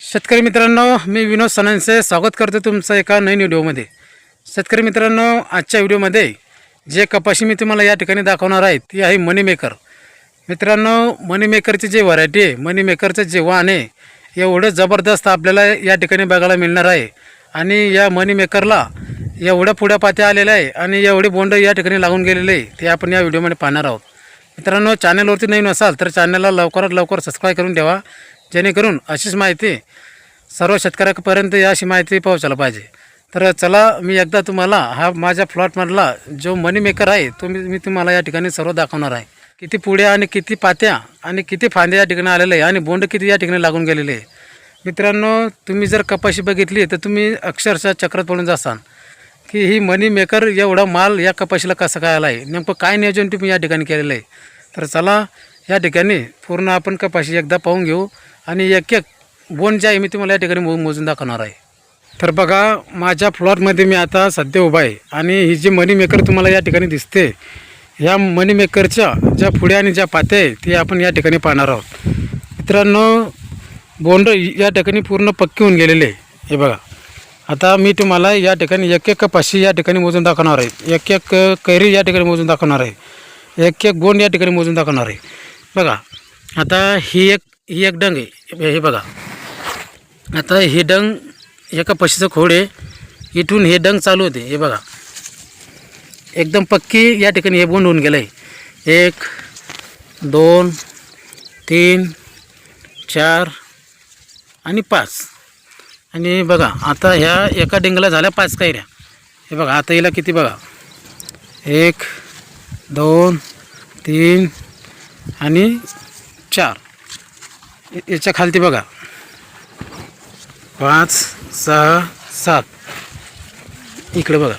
शेतकरी मित्रांनो मी विनोद सणांचे स्वागत करतो तुमचं एका नवीन व्हिडिओमध्ये. शेतकरी मित्रांनो आजच्या व्हिडिओमध्ये जे कपाशी मी तुम्हाला या ठिकाणी दाखवणार आहे ती आहे मनी मेकर मित्रांनो मनी मेकरची जी व्हरायटी आहे मनी मेकरचं जे वाण आहे एवढं जबरदस्त आपल्याला या ठिकाणी बघायला मिळणार आहे. आणि या मनी मेकरला एवढ्या पुढ्या पात्या आलेल्या आहे आणि एवढे बोंड या ठिकाणी लागून गेलेले आहे ते आपण या व्हिडिओमध्ये पाहणार आहोत. मित्रांनो चॅनलवरती नवीन असाल तर चॅनलला लवकरात लवकर सबस्क्राईब करून ठेवा. जेणेकरून अशीच माहिती सर्व शेतकऱ्यापर्यंत या अशी माहिती पोहोचायला पाहिजे. तर चला मी एकदा तुम्हाला हा माझ्या प्लॉटमधला जो मनी मेकर आहे तो मी मी तुम्हाला या ठिकाणी सर्व दाखवणार आहे. किती पुड्या आणि किती पात्या आणि किती फांदे या ठिकाणी आलेले आहे आणि बोंड किती या ठिकाणी लागून गेलेले आहे. मित्रांनो तुम्ही जर कपाशी बघितली तर तुम्ही अक्षरशः चक्रात पडून जासाल की ही मनी मेकर एवढा माल या कपाशीला कसं काय आला आहे नेमकं काय नियोजन तुम्ही या ठिकाणी केलेलं आहे? तर चला या ठिकाणी पूर्ण आपण कपाशी एकदा पाहून घेऊ. आणि एक एक बोन जे आहे मी तुम्हाला या ठिकाणी मोजून दाखवणार आहे. तर बघा माझ्या प्लॉटमध्ये मी आता सध्या उभा आहे आणि ही जी मनी मेकर तुम्हाला या ठिकाणी दिसते ह्या मनी मेकरच्या ज्या पुढे आणि ज्या पात्या आहे ते आपण या ठिकाणी पाहणार आहोत. मित्रांनो बोंड या ठिकाणी पूर्ण पक्की होऊन गेलेले आहे. हे बघा. आता मी तुम्हाला या ठिकाणी एक एक पाचशे या ठिकाणी मोजून दाखवणार आहे. एक एक कैरी या ठिकाणी मोजून दाखवणार आहे. एक एक गोंड या ठिकाणी मोजून दाखवणार आहे. बघा. आता ही एक ही एक डंग आहे. हे बघा. आता हे डंग एका पशीचं खोड आहे. इथून हे डंग चालू होते. हे बघा. एकदम पक्की या ठिकाणी हे बोंड होऊन गेलं आहे एक दोन तीन चार आणि पाच. आणि बघा आता ह्या एका डिंगला झाल्या पाच कैऱ्या. हे बघा आता हिला किती बघा. एक दोन तीन आणि चार. याच्या खालती बघा. पाच सहा सात. इकडे बघा.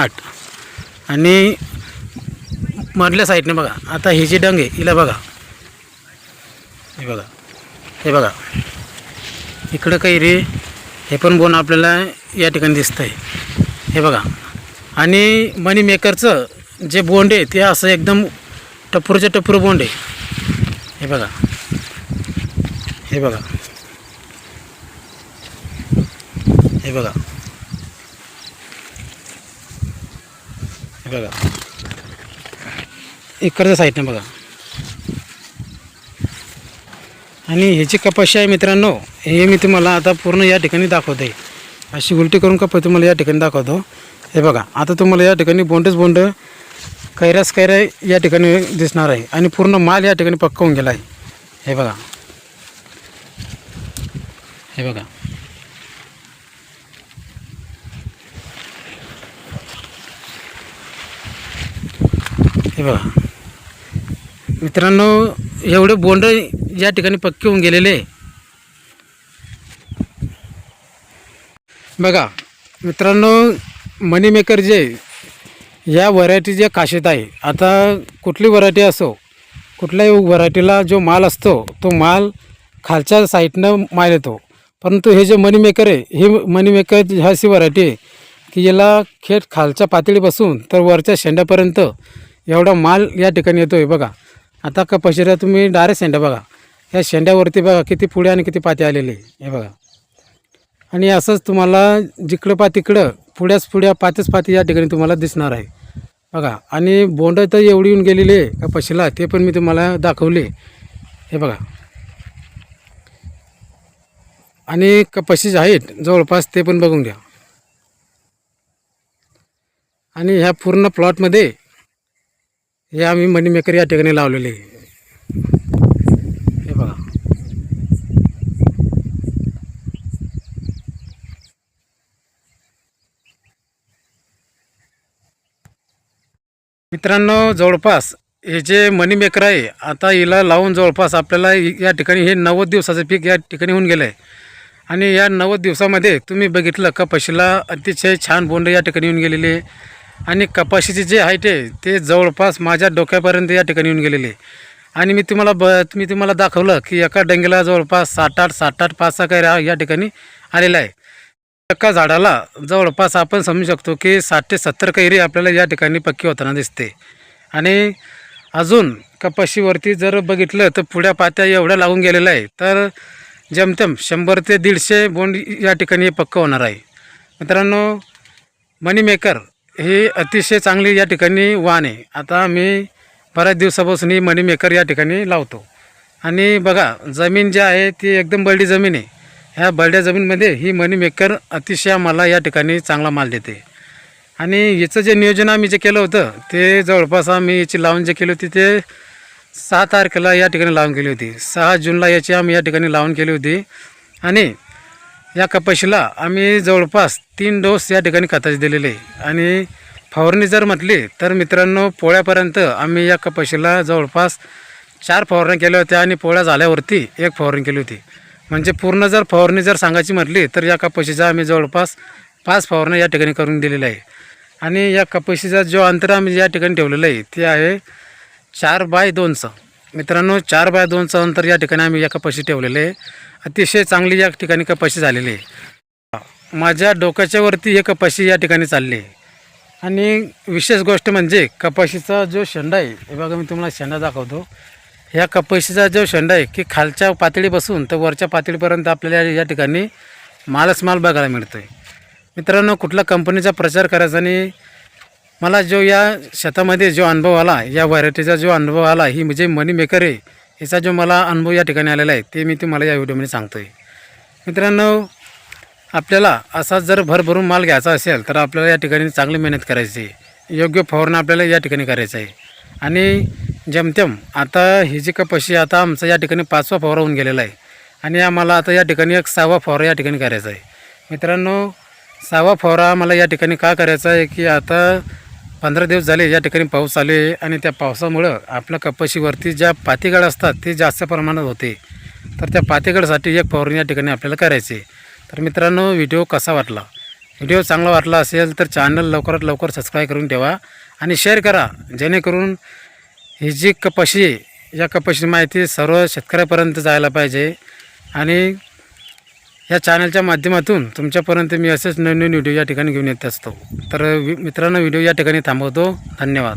आठ. आणि मधल्या साईडने बघा. आता ही जी डंग आहे हिला बघा. हे बघा. हे बघा. इकडं काही रे हे पण बोन आपल्याला या ठिकाणी दिसतं आहे हे बघा. आणि मनी मेकरचं जे बोंड आहे ते असं एकदम टपूरचं टप्पूर बोंड आहे. हे बघा. हे बघा. हे बघा. हे बघा. इकडच्या साईडनं बघा. आणि ह्याची कपाशी आहे मित्रांनो हे मी तुम्हाला आता पूर्ण या ठिकाणी दाखवतो अशी उलटी करून कप तुम्हाला या ठिकाणी दाखवतो. हे बघा आता तुम्हाला या ठिकाणी बोंडच बोंड कैरास कैरा या ठिकाणी दिसणार आहे. आणि पूर्ण माल या ठिकाणी पक्का होऊन गेला आहे. हे बघा. हे बघा. हे बघा. मित्रांनो एवढे बोंड या ठिकाणी पक्के होऊन गेलेले. आहे. बघा मित्रांनो मनी मेकर जे या व्हरायटी जे काशीत आहे आता कुठली व्हरायटी असो कुठल्याही व्हरायटीला जो माल असतो तो माल खालच्या साईडनं माल येतो. परंतु हे जे मनी मेकर आहे हे मनी मेकर ह्या अशी व्हरायटी आहे की याला खेट खालच्या पातळीपासून तर वरच्या शेंड्यापर्यंत एवढा माल या ठिकाणी येतो आहे बघा. आता कपाशीला तुम्ही डायरेक्ट शेंड्या बघा. या शेंड्यावरती बघा किती पुढे आणि किती पाते आलेले हे बघा. आणि असंच तुम्हाला जिकडं पा तिकडं पुढ्याच पुढ्या पातेच पाते या ठिकाणी तुम्हाला दिसणार आहे. बघा. आणि बोंड तर एवढी येऊन गेलेली आहे कपाशीला ते पण मी तुम्हाला दाखवले हे बघा. आणि कपाशी जे आहेत. जवळपास ते पण बघून घ्या. आणि ह्या पूर्ण प्लॉटमध्ये हे आम्ही मनी मेकर या ठिकाणी लावलेले आहे. हे बघा. मित्रांनो जवळपास हे जे मनी मेकर आहे आता हिला लावून जवळपास आपल्याला या ठिकाणी हे नव्वद दिवसाचं पीक या ठिकाणी होऊन गेलं आहे आणि या नव्वद दिवसामध्ये तुम्ही बघितलं कपाशीला अतिशय छान बोंड या ठिकाणी येऊन गेलेले आणि कपाशीचे जे हाईट आहे ते जवळपास माझ्या डोक्यापर्यंत या ठिकाणी येऊन गेलेले आणि मी तुम्हाला ब मी तुम्हाला दाखवलं की एका डंगेला जवळपास सात आठ सात आठ पाच सहा काही या ठिकाणी आलेला आहे एका झाडाला जवळपास आपण समजू शकतो की साठ ते सत्तर कैरी आपल्याला या ठिकाणी पक्की होताना दिसते. आणि अजून कपाशीवरती जर बघितलं तर पुढ्या पात्या एवढ्या लागून गेलेल्या आहे तर जमतम. शंभर ते दीडशे बोंड या ठिकाणी पक्क होणार आहे. मित्रांनो मनी मेकर ही अतिशय चांगली या ठिकाणी वाण आहे. आता मी बऱ्याच दिवसापासून ही मनी मेकर या ठिकाणी लावतो. आणि बघा जमीन जी आहे ती एकदम बलडी जमीन आहे. ह्या बलड्या जमीनमध्ये ही मनी मेकर अतिशय मला या ठिकाणी चांगला माल देते. आणि याचं जे नियोजन आम्ही जे केलं होतं ते जवळपास आम्ही याची लावून जे केली होती ते सहा तारखेला या ठिकाणी लावून केली होती. सहा जूनला याची आम्ही या ठिकाणी लावून केली होती. आणि या कपाशीला आम्ही जवळपास तीन डोस या ठिकाणी खताचे दिलेले. आहे आणि फवारणी जर म्हटली तर मित्रांनो पोळ्यापर्यंत आम्ही या कपाशीला जवळपास चार फवारण्या केल्या होत्या आणि पोळ्या झाल्यावरती एक फवारणी केली होती. म्हणजे पूर्ण जर फवारणी जर सांगायची म्हटली तर या कपाशीचा आम्ही जवळपास पाच फवारण्या या ठिकाणी करून दिलेल्या आहे. आणि या कपाशीचा जो अंतर आम्ही या ठिकाणी ठेवलेलं आहे ते आहे चार बाय दोनचं मित्रांनो चार बाय दोनचं अंतर या ठिकाणी आम्ही या कपाशी ठेवलेले आहे. अतिशय चांगली या ठिकाणी कपाशी झालेली आहे. माझ्या डोक्याच्या वरती हे कपाशी या ठिकाणी चालली आहे. आणि विशेष गोष्ट म्हणजे कपाशीचा जो शेंडा आहे हे बघा मी तुम्हाला शेंडा दाखवतो. ह्या कपाशीचा जो शेंडा आहे की खालच्या पातळीपासून तर वरच्या पातळीपर्यंत आपल्याला या ठिकाणी मालच माल बघायला मिळतो आहे मित्रांनो कुठल्या कंपनीचा प्रचार करायचा आणि मला जो या शेतामध्ये जो अनुभव आला या व्हरायटीचा जो अनुभव आला ही म्हणजे मनी मेकर आहे याचा जो मला अनुभव या ठिकाणी आलेला आहे ते मी तुम्हाला या व्हिडिओमध्ये सांगतो आहे मित्रांनो आपल्याला असा जर भरभरून माल घ्यायचा असेल तर आपल्याला या ठिकाणी चांगली मेहनत करायची आहे. योग्य फवारणं आपल्याला या ठिकाणी करायचं आहे. आणि जमतेम आता ही जी कपाशी आता आमचा या ठिकाणी पाचवा फवारा होऊन गेलेला आहे. आणि आम्हाला आता या ठिकाणी एक सहावा फवारा या ठिकाणी करायचा आहे. मित्रांनो सहावा फवारा मला या ठिकाणी का करायचा आहे की आता पंधरा दिवस झाले या ठिकाणी पाऊस आले आणि त्या पावसामुळं आपल्या कपाशीवरती ज्या पातीगळ असतात ते जास्त प्रमाणात होते. तर त्या पातीगळसाठी एक फवारणी या ठिकाणी आपल्याला करायची तर मित्रांनो व्हिडिओ कसा वाटला? व्हिडिओ चांगला वाटला असेल तर चॅनल लवकरात लवकर सबस्क्राईब करून ठेवा आणि शेअर करा जेणेकरून ही जी कपाशी या कपाशी माहिती सर्व शेतकऱ्यापर्यंत जायला पाहिजे आणि या चॅनलच्या माध्यमातून तुमच्यापर्यंत मी असेच नवीन नवीन व्हिडिओ या ठिकाणी घेऊन येत असतो. तर वि- मित्रांनो व्हिडिओ या ठिकाणी थांबवतो. धन्यवाद.